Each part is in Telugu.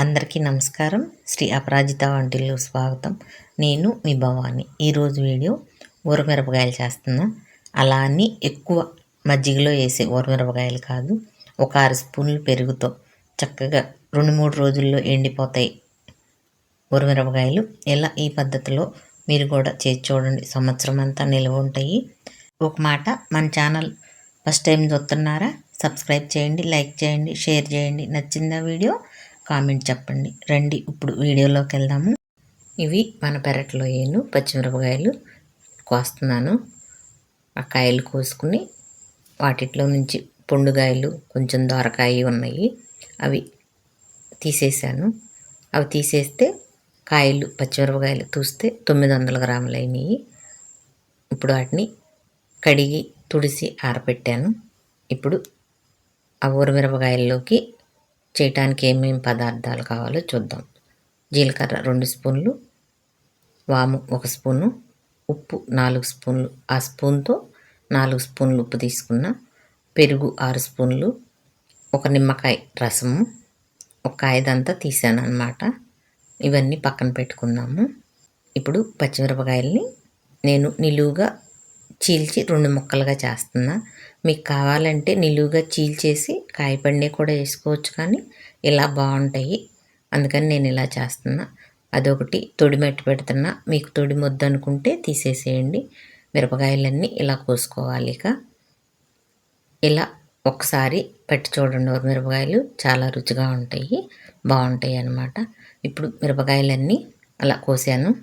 అందరికీ నమస్కారం. శ్రీ అపరాజిత వంటిల్లో స్వాగతం. నేను మీ భవాని. ఈరోజు వీడియో ఊరమిరపకాయలు చేస్తున్నా. అలా అని ఎక్కువ మజ్జిగలో వేసే ఊరమిరపకాయలు కాదు ఒక ఆరు స్పూన్లు పెరుగుతో చక్కగా రెండు మూడు రోజుల్లో ఎండిపోతాయి ఊరమిరపకాయలు. ఇలా ఈ పద్ధతిలో మీరు కూడా చేసి చూడండి. సంవత్సరం అంతా నిల్వ ఉంటాయి. ఒక మాట మన ఛానల్ ఫస్ట్ టైం చూస్తున్నారా? సబ్స్క్రైబ్ చేయండి లైక్ చేయండి షేర్ చేయండి. నచ్చిందా వీడియో? కామెంట్ చెప్పండి. రండి ఇప్పుడు వీడియోలోకి వెళ్దాము. ఇవి మన పెరట్లో ఏను పచ్చిమిరపకాయలు కోస్తున్నాను. ఆ కాయలు కోసుకుని వాటిలో నుంచి పొండుగాయలు కొంచెం దొరకాయి ఉన్నాయి. అవి తీసేసాను అవి తీసేస్తే కాయలు పచ్చిమిరపకాయలు చూస్తే తొమ్మిది వందల గ్రాములు అయినాయి. ఇప్పుడు వాటిని కడిగి తుడిసి ఆరబెట్టాను ఇప్పుడు ఆ ఊరమిరపకాయల్లోకి చేయటానికి ఏమేమి పదార్థాలు కావాలో చూద్దాం. జీలకర్ర రెండు స్పూన్లు వాము ఒక స్పూను ఉప్పు నాలుగు స్పూన్లు. ఆ స్పూన్తో నాలుగు స్పూన్లు ఉప్పు తీసుకున్న పెరుగు ఆరు స్పూన్లు ఒక నిమ్మకాయ రసము ఒక ఐదంతా తీసాను అనమాట ఇవన్నీ పక్కన పెట్టుకుందాము ఇప్పుడు పచ్చిమిరపకాయల్ని నేను నిలువుగా చీల్చి రెండు ముక్కలుగా చేస్తున్నా. మీకు కావాలంటే నిలువుగా చీల్చేసి కాయపండే కూడా వేసుకోవచ్చు కానీ ఇలా బాగుంటాయి. అందుకని నేను ఇలా చేస్తున్నా. అదొకటి తొడి మట్టి పెడుతున్నా. మీకు తొడి ముద్ద అనుకుంటే తీసేసేయండి. మిరపకాయలన్నీ ఇలా కోసుకోవాలి ఇక. ఇలా ఒకసారి పెట్టి చూడండి మిరపకాయలు. చాలా రుచిగా ఉంటాయి. బాగుంటాయి అన్నమాట. ఇప్పుడు మిరపకాయలన్నీ అలా కోసాను.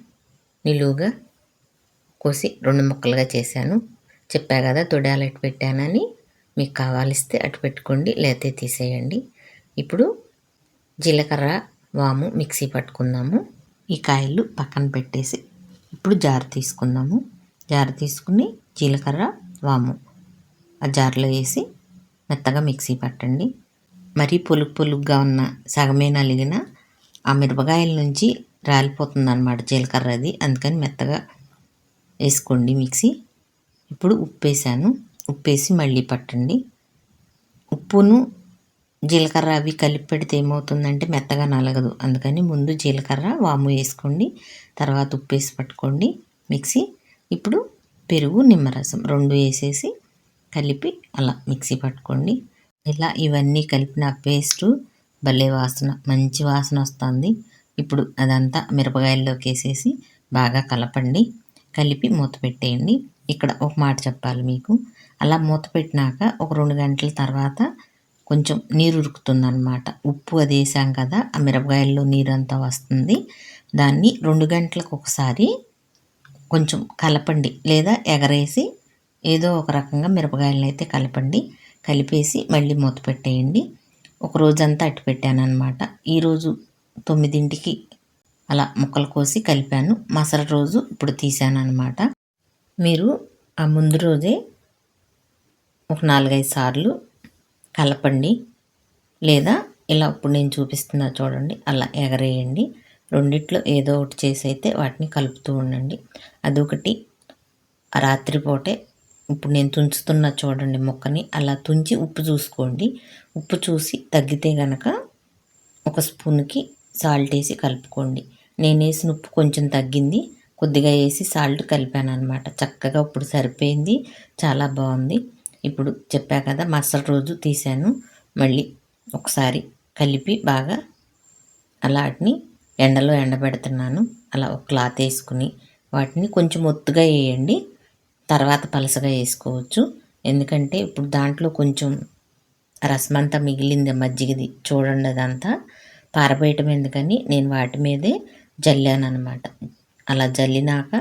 నిలువుగా కోసి రెండు ముక్కలుగా చేశాను. చెప్పా కదా తొడాలు అటు పెట్టానని. మీకు కావాలిస్తే అటు పెట్టుకోండి లేతే తీసేయండి. ఇప్పుడు జీలకర్ర వాము మిక్సీ పట్టుకుందాము. ఈ కాయలు పక్కన పెట్టేసి ఇప్పుడు జారు తీసుకుందాము. జారు తీసుకుని జీలకర్ర వాము ఆ జార్లో వేసి మెత్తగా మిక్సీ పట్టండి. మరీ పొలుగు పొలుగ్గా ఉన్న సగమే నలిగిన ఆ మిరపకాయల నుంచి రాలిపోతుంది అనమాట జీలకర్ర అది అందుకని మెత్తగా వేసుకోండి మిక్సీ. ఇప్పుడు ఉప్పు వేసాను ఉప్పు వేసి మళ్ళీ పట్టండి. ఉప్పును జీలకర్ర అవి కలిపి పెడితే ఏమవుతుందంటే మెత్తగా నలగదు. అందుకని ముందు జీలకర్ర వాము వేసుకోండి. తర్వాత ఉప్పు వేసి పట్టుకోండి మిక్సీ. ఇప్పుడు పెరుగు నిమ్మరసం రెండు వేసేసి కలిపి అలా మిక్సీ పట్టుకోండి. ఇలా ఇవన్నీ కలిపిన పేస్టు భలే వాసన మంచి వాసన వస్తుంది. ఇప్పుడు అదంతా మిరపకాయల్లోకి వేసేసి బాగా కలపండి. కలిపి మూత పెట్టేయండి. ఇక్కడ ఒక మాట చెప్పాలి మీకు. అలా మూత పెట్టినాక ఒక రెండు గంటల తర్వాత కొంచెం నీరు ఉరుకుతుందన్నమాట. ఉప్పు అది వేసాం కదా ఆ మిరపకాయల్లో నీరు అంతా వస్తుంది. దాన్ని రెండు గంటలకు ఒకసారి కొంచెం కలపండి. లేదా ఎగరేసి ఏదో ఒక రకంగా మిరపకాయలను అయితే కలపండి. కలిపేసి మళ్ళీ మూత పెట్టేయండి. ఒక రోజంతా అట్టు పెట్టాను అనమాట ఈరోజు తొమ్మిదింటికి అలా ముక్కలు కోసి కలిపాను. మసర రోజు ఇప్పుడు తీసాను అనమాట మీరు ఆ ముందు రోజే ఒక నాలుగైదు సార్లు కలపండి. లేదా ఇలా ఇప్పుడు నేను చూపిస్తున్నా చూడండి అలా ఎగరేయండి. రెండిట్లో ఏదో ఒకటి చేసి అయితే వాటిని కలుపుతూ ఉండండి. అదొకటి. రాత్రిపూటే ఇప్పుడు నేను తుంచుతున్నా చూడండి మొక్కని అలా తుంచి ఉప్పు చూసుకోండి. ఉప్పు చూసి తగ్గితే గనక ఒక స్పూన్కి సాల్ట్ వేసి కలుపుకోండి. నేను వేసిన ఉప్పు కొంచెం తగ్గింది. కొద్దిగా వేసి సాల్ట్ కలిపాను అనమాట చక్కగా ఇప్పుడు సరిపోయింది. చాలా బాగుంది. ఇప్పుడు చెప్పా కదా మరుసటి రోజు తీసాను. మళ్ళీ ఒకసారి కలిపి బాగా అలా వాటిని ఎండలో ఎండబెడుతున్నాను. అలా ఒక క్లాత్ వేసుకుని వాటిని కొంచెం ఒత్తుగా వేయండి. తర్వాత పలసగా వేసుకోవచ్చు. ఎందుకంటే ఇప్పుడు దాంట్లో కొంచెం రసమంతా మిగిలింది మజ్జిగది. చూడండి అదంతా. పారబోయటం ఎందుకని? నేను వాటి మీదే జల్లాను అనమాట అలా జల్లినాక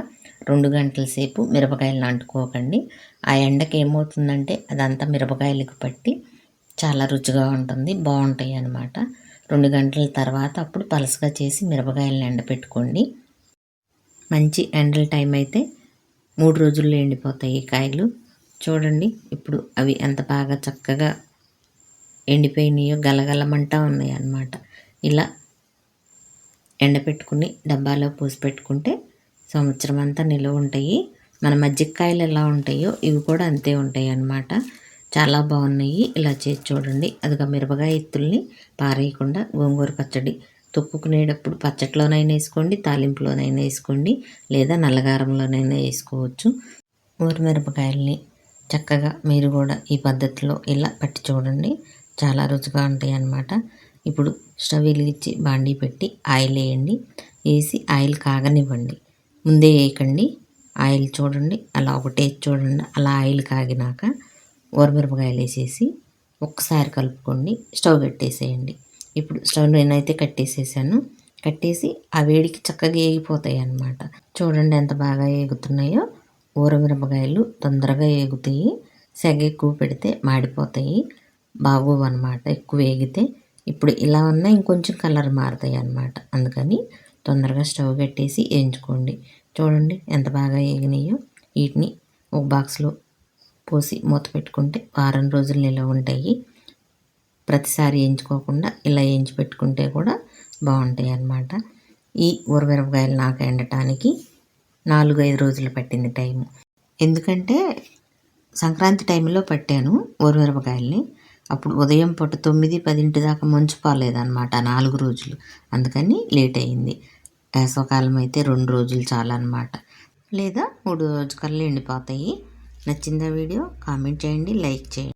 రెండు గంటల సేపు మిరపకాయలు అంటుకోకండి ఆ ఎండకి ఏమవుతుందంటే అదంతా మిరపకాయలకు పట్టి చాలా రుచిగా ఉంటుంది బాగుంటాయి అన్నమాట రెండు గంటల తర్వాత అప్పుడు పలసగా చేసి మిరపకాయలను ఎండపెట్టుకోండి. మంచి ఎండల టైం అయితే మూడు రోజుల్లో ఎండిపోతాయి ఈ కాయలు. చూడండి ఇప్పుడు అవి ఎంత బాగా చక్కగా ఎండిపోయినాయో గలగలమంటా ఉన్నాయి అన్నమాట ఇలా ఎండపెట్టుకుని డబ్బాలో పోసి పెట్టుకుంటే సంవత్సరం అంతా నిల్వ ఉంటాయి. మన మజ్జిగకాయలు ఎలా ఉంటాయో ఇవి కూడా అంతే ఉంటాయి అన్నమాట. చాలా బాగున్నాయి. ఇలా చేసి చూడండి. అదిగా మిరపకాయ ఎత్తుల్ని పారేయకుండా గోంగూర పచ్చడి తొక్కుకునేటప్పుడు పచ్చట్లోనైనా వేసుకోండి తాలింపులోనైనా వేసుకోండి లేదా నల్లగారంలోనైనా వేసుకోవచ్చు. ఊరు మిరపకాయల్ని చక్కగా మీరు కూడా ఈ పద్ధతిలో ఇలా పట్టి చూడండి. చాలా రుచిగా ఉంటాయి అన్నమాట ఇప్పుడు స్టవ్ వెలిగించి బాండీ పెట్టి ఆయిల్ వేయండి. వేసి ఆయిల్ కాగనివ్వండి. ముందే వేయకండి. ఆయిల్ చూడండి. అలా ఒకటే చూడండి. అలా ఆయిల్ కాగినాక ఊరమిరపకాయలు వేసేసి ఒక్కసారి కలుపుకోండి. స్టవ్ పెట్టేసేయండి. ఇప్పుడు స్టవ్ నేనైతే కట్టేసేసాను. కట్టేసి ఆ వేడికి చక్కగా ఏగిపోతాయి అన్నమాట చూడండి ఎంత బాగా ఏగుతున్నాయో. ఊరమిరపకాయలు తొందరగా ఏగుతాయి. సెగ ఎక్కువ పెడితే మాడిపోతాయి. బాగోవు అనమాట ఎక్కువ వేగితే ఇప్పుడు ఇలా ఉన్నా ఇంకొంచెం కలర్ మారుతాయి అన్నమాట. అందుకని తొందరగా స్టవ్ పెట్టేసి వేయించుకోండి చూడండి ఎంత బాగా వేగినాయో వీటిని ఒక బాక్స్లో పోసి మూత పెట్టుకుంటే వారం రోజులు నిల్వ ఉంటాయి. ప్రతిసారి వేయించుకోకుండా ఇలా వేయించి పెట్టుకుంటే కూడా బాగుంటాయి అన్నమాట. ఈ ఊరమిరపకాయలు నాకు ఎండటానికి నాలుగు ఐదు రోజులు పట్టింది టైం ఎందుకంటే సంక్రాంతి టైంలో పట్టాను ఊరమిరపకాయల్ని. అప్పుడు ఉదయం పూట తొమ్మిది పదింటి దాకా మంచు పాలేదన్నమాట నాలుగు రోజులు. అందుకని లేట్ అయింది. వేసవకాలం అయితే రెండు రోజులు చాలన్నమాట. లేదా మూడు రోజుకల్లా ఎండిపోతాయి. నచ్చిందా వీడియో కామెంట్ చేయండి లైక్ చేయండి.